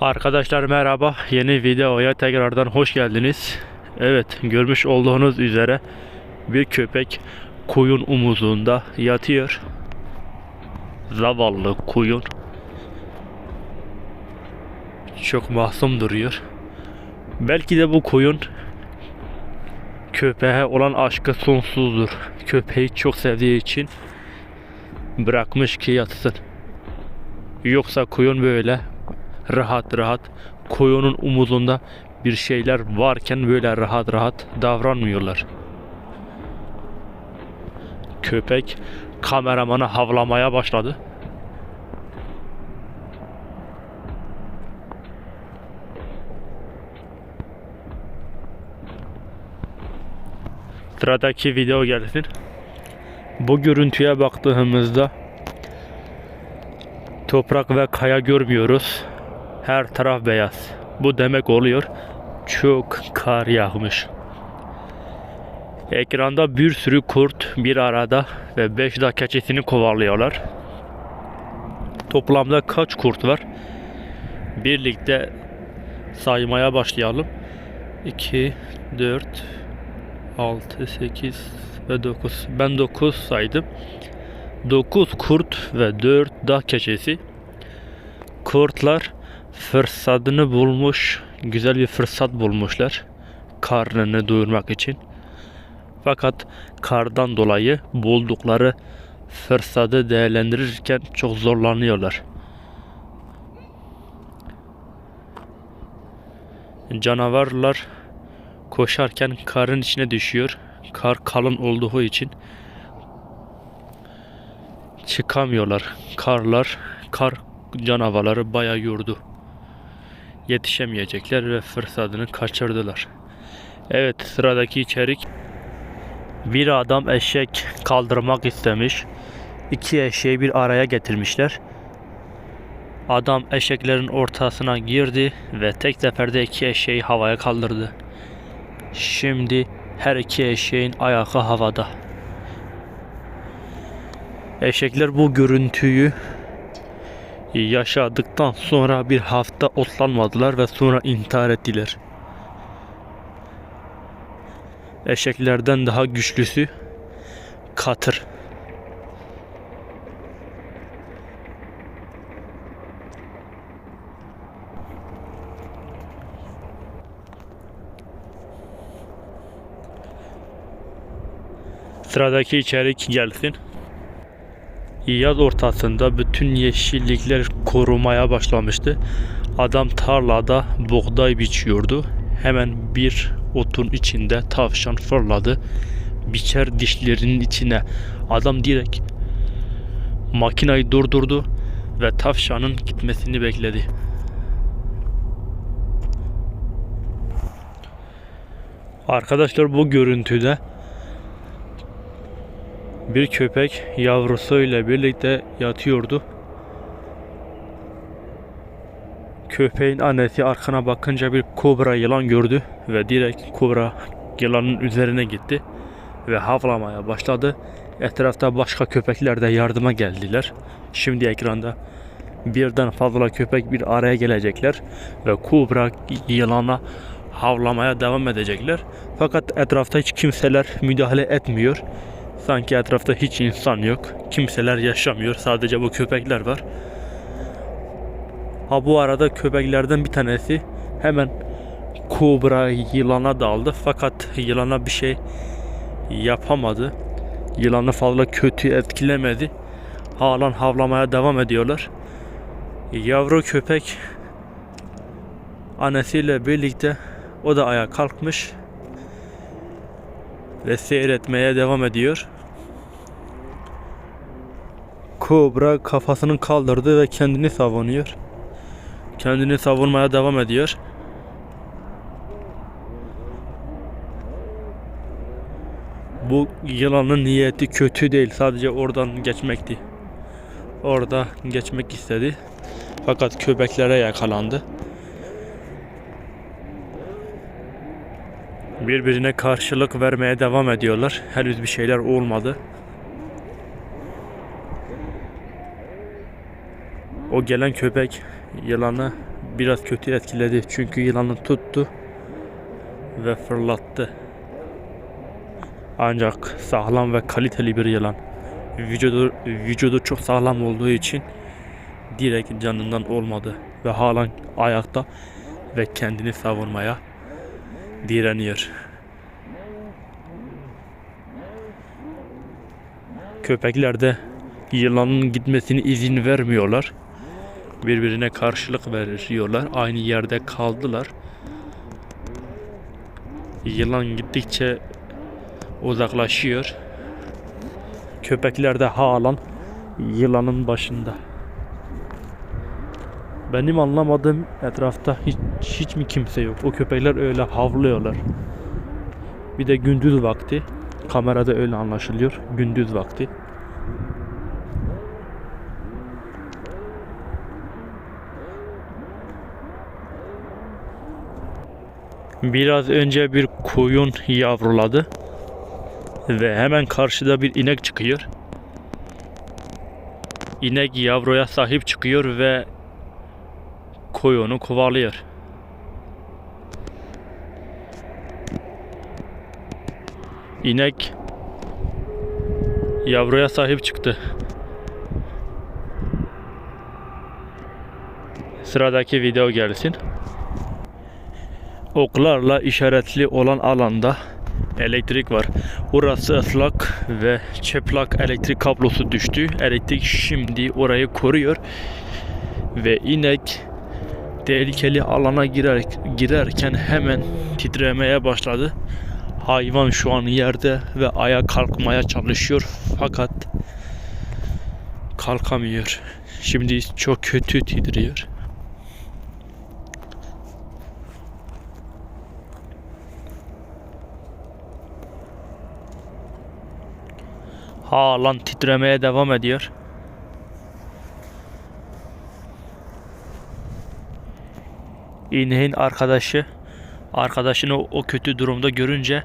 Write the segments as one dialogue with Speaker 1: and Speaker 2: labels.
Speaker 1: Arkadaşlar merhaba. Yeni videoya tekrardan hoş geldiniz. Evet, görmüş olduğunuz üzere bir köpek kuyun umuzunda yatıyor. Zavallı kuyun. Çok masum duruyor. Belki de bu koyun köpeğe olan aşkı sonsuzdur. Köpeği çok sevdiği için bırakmış ki yatsın. Yoksa koyun böyle rahat rahat koyunun umudunda bir şeyler varken böyle rahat rahat davranmıyorlar. Köpek kameramana havlamaya başladı. Sıradaki video gelsin. Bu görüntüye baktığımızda toprak ve kaya görmüyoruz. Her taraf beyaz. Bu demek oluyor çok kar yağmış. Ekranda bir sürü kurt bir arada ve 5 dakika keçisini kovalıyorlar. Toplamda kaç kurt var? Birlikte saymaya başlayalım. 2, 4, 6, 8 ve 9. Ben 9 saydım. 9 kurt ve 4 dağ keçisi. Kurtlar fırsatını bulmuş, güzel bir fırsat bulmuşlar karnını doyurmak için. Fakat kardan dolayı buldukları fırsatı değerlendirirken çok zorlanıyorlar. Canavarlar koşarken karın içine düşüyor. Kar kalın olduğu için çıkamıyorlar. Karlar, kar canavarları bayağı yordu. Yetişemeyecekler ve fırsatını kaçırdılar. Evet sıradaki içerik. Bir adam eşek kaldırmak istemiş. İki eşeği bir araya getirmişler. Adam eşeklerin ortasına girdi ve tek seferde iki eşeği havaya kaldırdı. Şimdi her iki eşeğin ayağı havada. Eşekler bu görüntüyü yaşadıktan sonra bir hafta otlanmadılar ve sonra intihar ettiler. Eşeklerden daha güçlüsü katır. Sıradaki içerik gelsin. Yaz ortasında bütün yeşillikler korumaya başlamıştı. Adam tarlada buğday biçiyordu. Hemen bir otun içinde tavşan fırladı. Biçer dişlerinin içine. Adam direkt makinayı durdurdu ve tavşanın gitmesini bekledi. Arkadaşlar bu görüntüde bir köpek yavrusuyla birlikte yatıyordu. Köpeğin annesi arkana bakınca bir kobra yılan gördü ve direkt kobra yılanın üzerine gitti ve havlamaya başladı. Etrafta başka köpekler de yardıma geldiler. Şimdi ekranda birden fazla köpek bir araya gelecekler ve kobra yılana havlamaya devam edecekler. Fakat etrafta hiç kimseler müdahale etmiyor. Sanki etrafta hiç insan yok. Kimseler yaşamıyor. Sadece bu köpekler var. Ha bu arada köpeklerden bir tanesi hemen kobra yılana daldı. Fakat yılana bir şey yapamadı. Yılanı fazla kötü etkilemedi. Halen havlamaya devam ediyorlar. Yavru köpek annesiyle birlikte o da ayağa kalkmış ve seyretmeye devam ediyor. Kobra kafasını kaldırdı ve kendini savunuyor. Kendini savunmaya devam ediyor. Bu yılanın niyeti kötü değil. Sadece oradan geçmekti. Orada geçmek istedi. Fakat köpeklere yakalandı. Birbirine karşılık vermeye devam ediyorlar. Henüz bir şeyler olmadı. O gelen köpek yılanı biraz kötü etkiledi. Çünkü yılanı tuttu ve fırlattı. Ancak sağlam ve kaliteli bir yılan. Vücudu, vücudu çok sağlam olduğu için direkt canından olmadı ve halen ayakta ve kendini savunmaya direniyor. Köpekler de yılanın gitmesine izin vermiyorlar. Birbirine karşılık veriyorlar. Aynı yerde kaldılar. Yılan gittikçe uzaklaşıyor. Köpekler de halen yılanın başında. Benim anlamadığım etrafta hiç, hiç mi kimse yok? O köpekler öyle havlıyorlar. Bir de gündüz vakti. Kamerada öyle anlaşılıyor. Gündüz vakti. Biraz önce bir koyun yavruladı. Ve hemen karşıda bir inek çıkıyor. İnek yavruya sahip çıkıyor ve koyunu kovalıyor. İnek yavruya sahip çıktı. Sıradaki video gelsin. Oklarla işaretli olan alanda elektrik var. Orası ıslak ve çıplak elektrik kablosu düştü. Elektrik şimdi orayı koruyor ve inek tehlikeli alana girer, girerken hemen titremeye başladı. Hayvan şu an yerde ve ayağa kalkmaya çalışıyor fakat kalkamıyor. Şimdi çok kötü titriyor. Halen titremeye devam ediyor. İneğin arkadaşı arkadaşını o kötü durumda görünce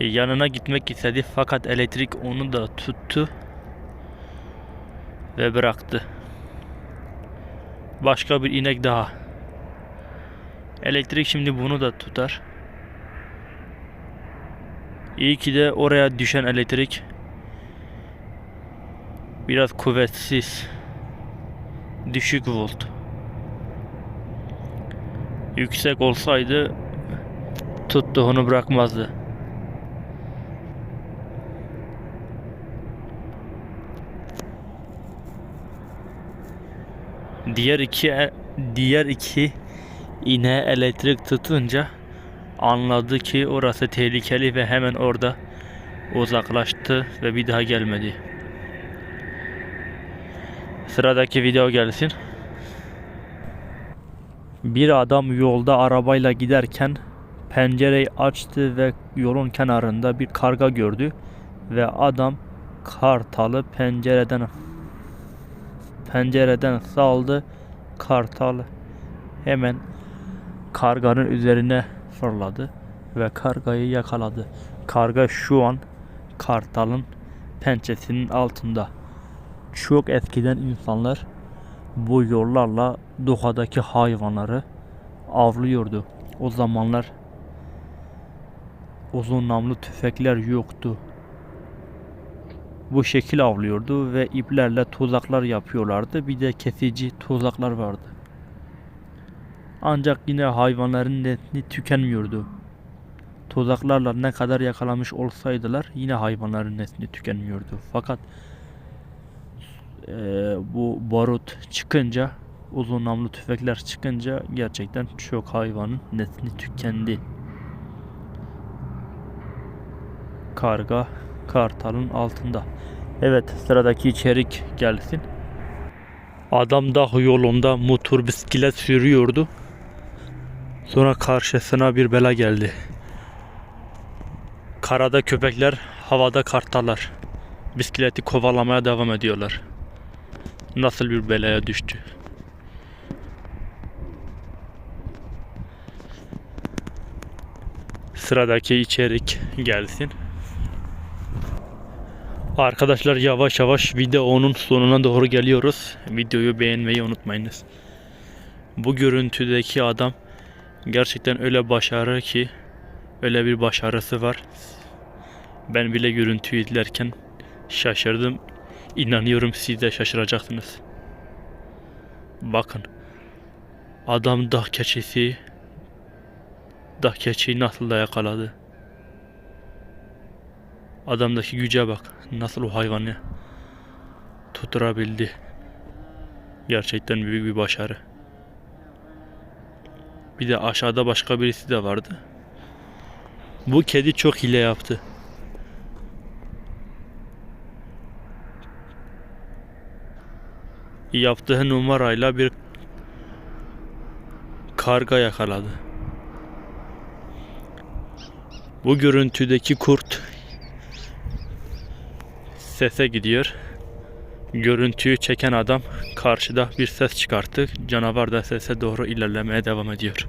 Speaker 1: e, yanına gitmek istedi fakat elektrik onu da tuttu ve bıraktı. Başka bir inek daha. Elektrik şimdi bunu da tutar. İyi ki de oraya düşen elektrik biraz kuvvetsiz. Düşük volt. Yüksek olsaydı tuttu onu bırakmazdı. Diğer iki diğer iki iğne elektrik tutunca anladı ki orası tehlikeli ve hemen orada uzaklaştı ve bir daha gelmedi. Sıradaki video gelsin. Bir adam yolda arabayla giderken pencereyi açtı ve yolun kenarında bir karga gördü ve adam kartalı pencereden pencereden saldı. Kartal hemen karganın üzerine fırladı ve kargayı yakaladı. Karga şu an kartalın pençesinin altında. Çok eskiden insanlar bu yollarla doğadaki hayvanları avlıyordu. O zamanlar uzun namlu tüfekler yoktu. Bu şekil avlıyordu ve iplerle tuzaklar yapıyorlardı. Bir de kesici tuzaklar vardı. Ancak yine hayvanların nesli tükenmiyordu. Tuzaklarla ne kadar yakalamış olsaydılar yine hayvanların nesli tükenmiyordu. Fakat eee, bu barut çıkınca uzun namlu tüfekler çıkınca gerçekten çok hayvanın nesli tükendi. Karga kartalın altında. Evet sıradaki içerik gelsin. Adam dağ yolunda motor bisiklet sürüyordu. Sonra karşısına bir bela geldi. Karada köpekler, havada kartallar. Bisikleti kovalamaya devam ediyorlar. Nasıl bir belaya düştü? Sıradaki içerik gelsin. Arkadaşlar yavaş yavaş videonun sonuna doğru geliyoruz. Videoyu beğenmeyi unutmayınız. Bu görüntüdeki adam gerçekten öyle başarı ki öyle bir başarısı var. Ben bile görüntüyü izlerken şaşırdım. İnanıyorum siz de şaşıracaksınız. Bakın. Adam dağ keçisi dağ keçiyi nasıl da yakaladı. Adamdaki güce bak. Nasıl o hayvanı tutturabildi. Gerçekten büyük bir başarı. Bir de aşağıda başka birisi de vardı. Bu kedi çok hile yaptı. Yaptığı numarayla bir karga yakaladı. Bu görüntüdeki kurt sese gidiyor. Görüntüyü çeken adam karşıda bir ses çıkarttı. Canavar da sese doğru ilerlemeye devam ediyor.